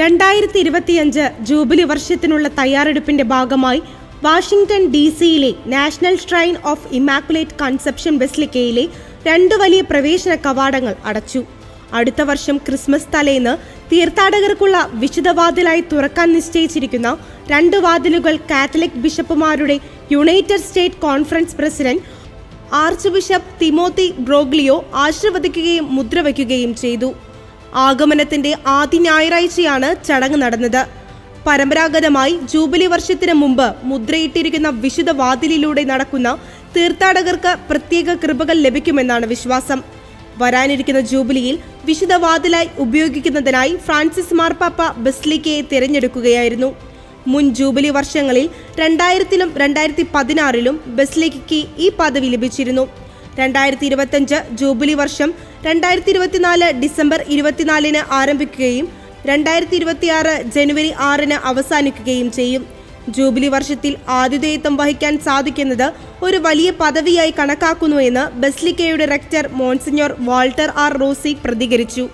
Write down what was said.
രണ്ടായിരത്തി ഇരുപത്തിയഞ്ച് ജൂബിലി വർഷത്തിനുള്ള തയ്യാറെടുപ്പിന്റെ ഭാഗമായി വാഷിംഗ്ടൺ ഡി സിയിലെ national shrine of immaculate conception ബെസ്ലിക്കയിലെ രണ്ട് വലിയ പ്രവേശന കവാടങ്ങൾ അടച്ചു. അടുത്ത വർഷം ക്രിസ്മസ് തലേന്ന് തീർത്ഥാടകർക്കുള്ള വിശുദ്ധവാതിലായി തുറക്കാൻ നിശ്ചയിച്ചിരിക്കുന്ന രണ്ട് വാതിലുകൾ Catholic ബിഷപ്പുമാരുടെ United State conference president archbishop Timothy Broglio ആശീർവദിക്കുകയും മുദ്രവയ്ക്കുകയും ചെയ്തു. ആഗമനത്തിന്റെ ആദ്യ ഞായറാഴ്ചയാണ് ചടങ്ങ് നടന്നത്. പരമ്പരാഗതമായി ജൂബിലി വർഷത്തിന് മുമ്പ് മുദ്രയിട്ടിരിക്കുന്ന വിശുദ്ധ വാതിലിലൂടെ നടക്കുന്ന തീർത്ഥാടകർക്ക് പ്രത്യേക കൃപകൾ ലഭിക്കുമെന്നാണ് വിശ്വാസം. വരാനിരിക്കുന്ന ജൂബിലിയിൽ വിശുദ്ധ വാതിലായി ഉപയോഗിക്കുന്നതിനായി ഫ്രാൻസിസ് മാർപ്പാപ്പ ബസ്ലിക്കയെ തിരഞ്ഞെടുക്കുകയായിരുന്നു. മുൻ ജൂബിലി വർഷങ്ങളിൽ രണ്ടായിരത്തിലും രണ്ടായിരത്തി പതിനാറിലും ബസ്ലിക്കയ്ക്ക് ഈ പദവി ലഭിച്ചിരുന്നു. രണ്ടായിരത്തി ഇരുപത്തഞ്ച് ജൂബിലി വർഷം രണ്ടായിരത്തി ഇരുപത്തിനാല് ഡിസംബർ ഇരുപത്തിനാലിന് ആരംഭിക്കുകയും രണ്ടായിരത്തി ഇരുപത്തിയാറ് ജനുവരി ആറിന് അവസാനിക്കുകയും ചെയ്യും. ജൂബിലി വർഷത്തിൽ ആതിഥേയത്വം വഹിക്കാൻ സാധിക്കുന്നത് ഒരു വലിയ പദവിയായി കണക്കാക്കുന്നുവെന്ന് ബസ്ലിക്കയുടെ rector monsignor Walter R Rossi പ്രതികരിച്ചു.